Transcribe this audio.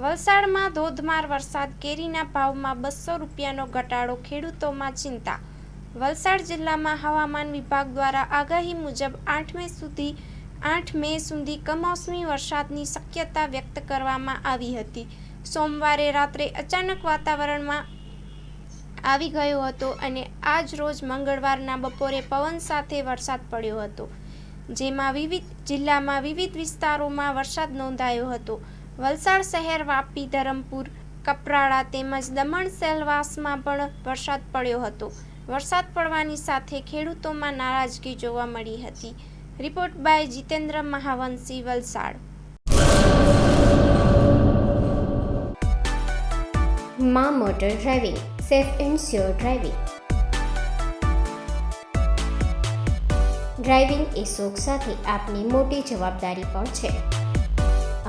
વલસાડમાં ધોધમાર વરસાદ કેરીના ભાવમાં બસો રૂપિયાનો ઘટાડો ખેડૂતોમાં ચિંતા. વલસાડ જિલ્લામાં હવામાન વિભાગ દ્વારા આગાહી મુજબ આઠ મે સુધી, આઠ મે સુધી કમોસમી વરસાદની શક્યતા વ્યક્ત કરવામાં આવી હતી. સોમવારે રાત્રે અચાનક વાતાવરણમાં આવી ગયો હતો અને આજ રોજ મંગળવારના બપોરે પવન સાથે વરસાદ પડ્યો હતો, જેમાં વિવિધ જિલ્લામાં વિવિધ વિસ્તારોમાં વરસાદ નોંધાયો હતો. વલસાડ શહેર વાપી, ધરમપુર, કપરાડા તેમજ દમણ સેલવાસમાં પણ વરસાદ પડ્યો હતો. વરસાદ પડવાની સાથે ખેડૂતોમાં નારાજગી જોવા મળી હતી. Report by Jitendra Mahavanshi, Valsad. મા motor driving, safe and sure driving. Driving એ શોખ સાથે આપની મોટી જવાબદારી પણ છે.